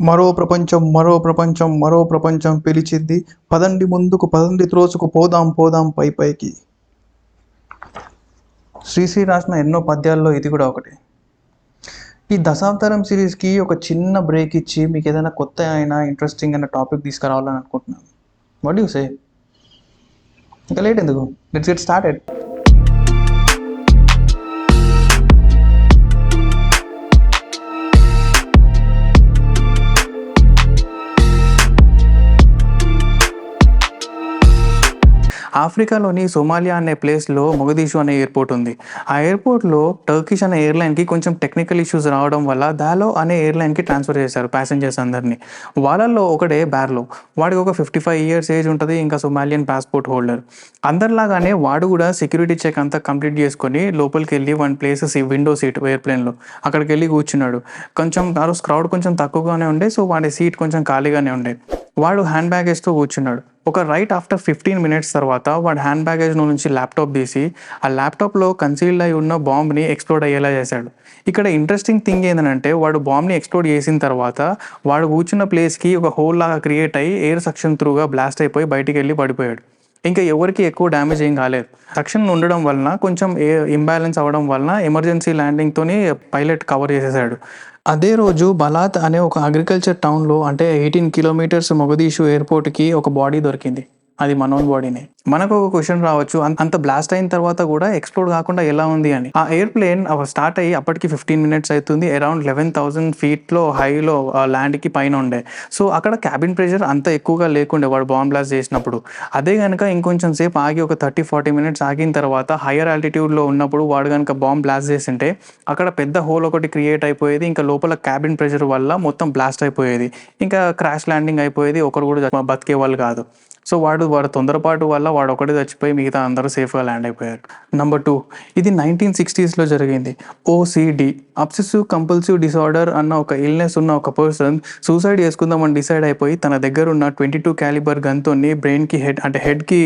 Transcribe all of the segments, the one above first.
మరో ప్రపంచం మరో ప్రపంచం మరో ప్రపంచం పిలిచిద్ది. పదండి ముందుకు పదండి త్రోసుకు పోదాం పోదాం పై పైకి. శ్రీశ్రీ రాసిన ఎన్నో పద్యాల్లో ఇది కూడా ఒకటి. ఈ దశావతారం సిరీస్కి ఒక చిన్న బ్రేక్ ఇచ్చి మీకు ఏదైనా కొత్త అయినా ఇంట్రెస్టింగ్ అయిన టాపిక్ తీసుకురావాలని అనుకుంటున్నాను. వాట్ యూ సే ఇంకా లేట్ ఎందుకు? లెట్స్ గెట్ స్టార్టెడ్ ఆఫ్రికాలోని సోమాలియా అనే ప్లేస్లో మొగదీషు అనే ఎయిర్పోర్ట్ ఉంది. ఆ ఎయిర్పోర్ట్లో టర్కిష్ అనే ఎయిర్లైన్కి కొంచెం టెక్నికల్ ఇష్యూస్ రావడం వల్ల దాలో అనే ఎయిర్లైన్కి ట్రాన్స్ఫర్ చేశారు ప్యాసింజర్స్ అందరినీ. వాళ్ళల్లో ఒకడే బ్యార్లో వాడికి ఒక ఫిఫ్టీ ఫైవ్ ఇయర్స్ ఏజ్ ఉంటుంది ఇంకా సోమాలియన్ పాస్పోర్ట్ హోల్డర్. అందరిలాగానే వాడు కూడా సెక్యూరిటీ చెక్ అంతా కంప్లీట్ చేసుకొని లోపలికి వెళ్ళి వన్ ప్లేస్ విండో సీట్ ఎయిర్ప్లేన్లో అక్కడికి వెళ్ళి కూర్చున్నాడు. కొంచెం ఆ రోజు క్రౌడ్ కొంచెం తక్కువగానే ఉండే సో వాడి సీట్ కొంచెం ఖాళీగానే ఉండే. వాడు హ్యాండ్ బ్యాగ్ వేస్తూ కూర్చున్నాడు. ఒక రైట్ ఆఫ్టర్ ఫిఫ్టీన్ మినిట్స్ తర్వాత వాడు హ్యాండ్ బ్యాగేజ్ నుంచి ల్యాప్టాప్ తీసి ఆ ల్యాప్టాప్లో కన్సీల్డ్ అయి ఉన్న బాంబ్ని ఎక్స్ప్లోడ్ అయ్యేలా చేశాడు. ఇక్కడ ఇంట్రెస్టింగ్ థింగ్ ఏంటంటే వాడు బాంబ్ని ఎక్స్ప్లోడ్ చేసిన తర్వాత వాడు కూర్చున్న ప్లేస్కి ఒక హోల్ లాగా క్రియేట్ అయ్యి ఎయిర్ సక్షన్ త్రూగా బ్లాస్ట్ అయిపోయి బయటికి వెళ్ళి పడిపోయాడు. ఇంకా ఎవరికి ఎక్కువ డ్యామేజ్ ఏం కాలేదు. తక్షణం ఉండడం వలన కొంచెం ఏ ఇంబ్యాలెన్స్ అవ్వడం వలన ఎమర్జెన్సీ ల్యాండింగ్తోని పైలట్ కవర్ చేసేసాడు. అదే రోజు బలాత్ అనే ఒక అగ్రికల్చర్ టౌన్లో అంటే ఎయిటీన్ కిలోమీటర్స్ మొగదీషు ఎయిర్పోర్ట్కి ఒక బాడీ దొరికింది. అది మనోన్ బాడీనే మనకు ఒక క్వశ్చన్ రావచ్చు. అంత బ్లాస్ట్ అయిన తర్వాత కూడా ఎక్స్ప్లోర్ కాకుండా ఎలా ఉంది అని. ఆ ఎయిర్ప్లేన్ స్టార్ట్ అయ్యి అప్పటికి ఫిఫ్టీన్ మినిట్స్ అవుతుంది అరౌండ్ లెవెన్ థౌసండ్ ఫీట్లో హైలో ల్యాండ్కి పైన ఉండే. సో అక్కడ క్యాబిన్ ప్రెషర్ అంత ఎక్కువగా లేకుండే వాడు బాంబ్ బ్లాస్ట్ చేసినప్పుడు. అదే కనుక ఇంకొంచెం సేపు ఆగి ఒక థర్టీ ఫార్టీ మినిట్స్ ఆగిన తర్వాత హయ్యర్ ఆల్టిట్యూడ్లో ఉన్నప్పుడు వాడు కనుక బాంబ్ బ్లాస్ట్ చేసింటే అక్కడ పెద్ద హోల్ ఒకటి క్రియేట్ అయిపోయేది. ఇంకా లోపల క్యాబిన్ ప్రెషర్ వల్ల మొత్తం బ్లాస్ట్ అయిపోయేది. ఇంకా క్రాష్ ల్యాండింగ్ అయిపోయేది. ఒకరు కూడా బతికే వాళ్ళు కాదు. సో వాడు వాడు తొందరపాటు వల్ల వాడు ఒకటి చచ్చిపోయి మిగతా అందరూ సేఫ్గా ల్యాండ్ అయిపోయారు. నెంబర్ టూ ఇది నైన్టీన్ సిక్స్టీస్లో జరిగింది. ఓసిడి అబ్సెసివ్ కంపల్సివ్ డిసార్డర్ అన్న ఒక ఇల్నెస్ ఉన్న ఒక పర్సన్ సూసైడ్ చేసుకుందామని డిసైడ్ అయిపోయి తన దగ్గర ఉన్న ట్వంటీ టూ క్యాలిబర్ గన్తోని బ్రెయిన్కి హెడ్ అంటే హెడ్కి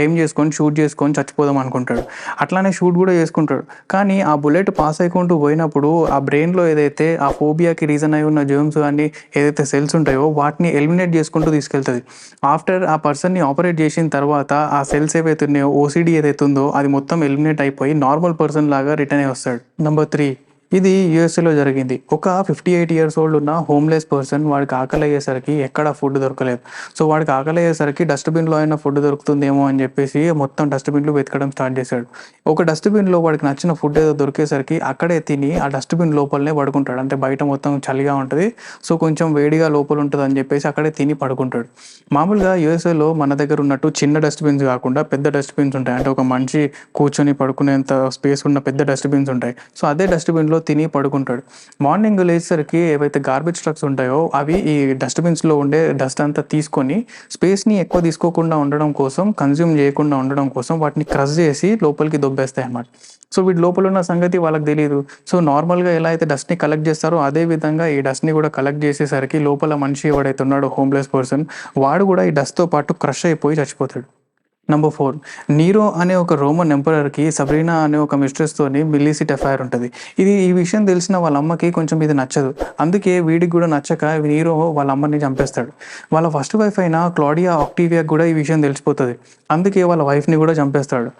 ఎయిమ్ చేసుకొని షూట్ చేసుకొని చచ్చిపోదాం అనుకుంటాడు. అట్లానే షూట్ కూడా చేసుకుంటాడు. కానీ ఆ బుల్లెట్ పాస్ అయికుంటూ పోయినప్పుడు ఆ బ్రెయిన్లో ఏదైతే ఆ ఫోబియాకి రీజన్ అయి ఉన్న జర్మ్స్ కానీ ఏదైతే సెల్స్ ఉంటాయో వాటిని ఎలిమినేట్ చేసుకుంటూ తీసుకెళ్తుంది. ఆఫ్టర్ ఆ పర్సన్ని ఆపరేట్ చేసిన తర్వాత ఆ సెల్స్ ఏవైతే ఉన్నాయో ఓసీడీ ఏదైతే ఉందో అది మొత్తం ఎలిమినేట్ అయిపోయి నార్మల్ పర్సన్ లాగా రిటర్న్ అయి వస్తాడు. నెంబర్ త్రీ ఇది యుఎస్ఏలో జరిగింది. ఒక ఫిఫ్టీ ఎయిట్ ఇయర్స్ ఓల్డ్ ఉన్న హోమ్లెస్ పర్సన్ వాడికి ఆకలి అయ్యేసరికి ఎక్కడ ఫుడ్ దొరకలేదు. సో వాడికి ఆకలి అయ్యేసరికి డస్ట్బిన్లో అయినా ఫుడ్ దొరుకుతుందేమో అని చెప్పేసి మొత్తం డస్ట్బిన్లు వెతకడం స్టార్ట్ చేశాడు. ఒక డస్ట్బిన్లో వాడికి నచ్చిన ఫుడ్ ఏదో దొరికేసరికి అక్కడే తిని ఆ డస్ట్బిన్ లోపలనే పడుకుంటాడు. అంటే బయట మొత్తం చలిగా ఉంటుంది. సో కొంచెం వేడిగా లోపల ఉంటుంది అని చెప్పేసి అక్కడే తిని పడుకుంటాడు. మామూలుగా యూఎస్ఏలో మన దగ్గర ఉన్నట్టు చిన్న డస్ట్బిన్స్ కాకుండా పెద్ద డస్ట్బిన్స్ ఉంటాయి. అంటే ఒక మనిషి కూర్చొని పడుకునేంత స్పేస్ ఉన్న పెద్ద డస్ట్బిన్స్ ఉంటాయి. సో అదే డస్ట్బిన్లో తిని పడుకుంటాడు. మార్నింగ్ లేచేసరికి ఏవైతే గార్బేజ్ ట్రక్స్ ఉంటాయో అవి ఈ డస్ట్బిన్స్లో ఉండే డస్ట్ అంతా తీసుకొని స్పేస్ని ఎక్కువ తీసుకోకుండా ఉండడం కోసం కన్జ్యూమ్ చేయకుండా ఉండడం కోసం వాటిని క్రష్ చేసి లోపలికి దొబ్బేస్తాయి అన్నమాట. సో వీటి లోపల ఉన్న సంగతి వాళ్ళకి తెలియదు సో నార్మల్గా ఎలా అయితే డస్ట్ని కలెక్ట్ చేస్తారో అదే విధంగా ఈ డస్ట్ని కూడా కలెక్ట్ చేసేసరికి లోపల మనిషి ఎవడైతే ఉన్నాడో హోమ్లెస్ పర్సన్ వాడు కూడా ఈ డస్ట్తో పాటు క్రష్ అయిపోయి చచ్చిపోతాడు. నెంబర్ ఫోర్ నీరో అనే ఒక రోమన్ ఎంపరర్కి సబ్రీనా అనే ఒక మిస్ట్రెస్తోని మిల్లీసిట్ ఎఫ్ఐఆర్ ఉంటుంది. ఇది ఈ విషయం తెలిసిన వాళ్ళ అమ్మకి కొంచెం ఇది నచ్చదు. అందుకే వీడికి కూడా నచ్చక నీరో వాళ్ళ అమ్మని చంపేస్తాడు. వాళ్ళ ఫస్ట్ వైఫ్ అయిన క్లాడియా ఆక్టివియాకి కూడా ఈ విషయం తెలిసిపోతుంది. అందుకే వాళ్ళ వైఫ్ని కూడా చంపేస్తాడు.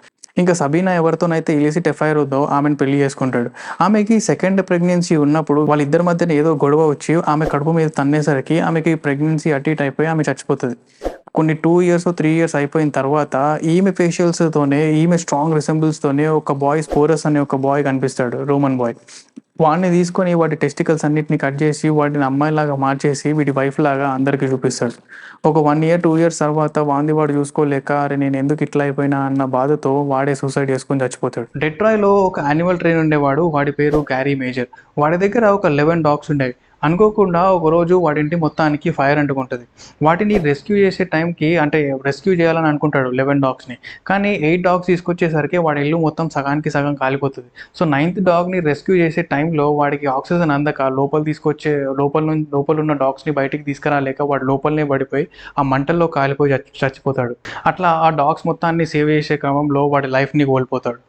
ఇంకా సబీనా ఎవరితోనైతే ఇలిసిట్ ఎఫ్ఐఆర్ ఉందో ఆమెను పెళ్ళి చేసుకుంటాడు. ఆమెకి సెకండ్ ప్రెగ్నెన్సీ ఉన్నప్పుడు వాళ్ళిద్దరి మధ్యన ఏదో గొడవ వచ్చి ఆమె కడుపు మీద తన్నేసరికి ఆమెకి ప్రెగ్నెన్సీ అటు ఇటు అయిపోయి ఆమె చచ్చిపోతుంది. కొన్ని టూ ఇయర్స్ త్రీ ఇయర్స్ అయిపోయిన తర్వాత ఈమె ఫేషియల్స్ తోనే ఈమె స్ట్రాంగ్ రిసెంబుల్స్తోనే ఒక బాయ్ స్పోరస్ అనే ఒక బాయ్ కనిపిస్తాడు రోమన్ బాయ్ వాడిని తీసుకొని వాటి టెస్టికల్స్ అన్నిటిని కట్ చేసి వాటిని అమ్మాయిలాగా మార్చేసి వీటి వైఫ్ లాగా అందరికీ చూపిస్తాడు. ఒక వన్ ఇయర్ టూ ఇయర్స్ తర్వాత వాంది వాడు చూసుకోలేక అరే నేను ఎందుకు ఇట్లా అయిపోయినా అన్న బాధతో వాడే సూసైడ్ చేసుకొని చచ్చిపోతాడు. డెట్రాయ్లో ఒక యానిమల్ ట్రైన్ ఉండేవాడు వాడి పేరు క్యారీ మేజర్ వాడి దగ్గర ఒక లెవెన్ డాగ్స్ ఉండేవి. అనుకోకుండా ఒకరోజు వాడింటి మొత్తానికి ఫైర్ అంటుకుంటుంది. వాటిని రెస్క్యూ చేసే టైంకి అంటే రెస్క్యూ చేయాలని అనుకుంటాడు లెవెన్ డాగ్స్ని కానీ ఎయిట్ డాగ్స్ తీసుకొచ్చేసరికి వాడి ఇల్లు మొత్తం సగానికి సగం కాలిపోతుంది. సో నైన్త్ డాగ్ని రెస్క్యూ చేసే టైంలో వాడికి ఆక్సిజన్ అందక లోపల తీసుకొచ్చే లోపల నుంచి లోపల ఉన్న డాగ్స్ని బయటికి తీసుకురాలేక వాడు లోపలనే పడిపోయి ఆ మంటల్లో కాలిపోయి చచ్చిపోతాడు. అట్లా ఆ డాగ్స్ మొత్తాన్ని సేవ్ చేసే క్రమంలో వాడి లైఫ్ని కోల్పోతాడు.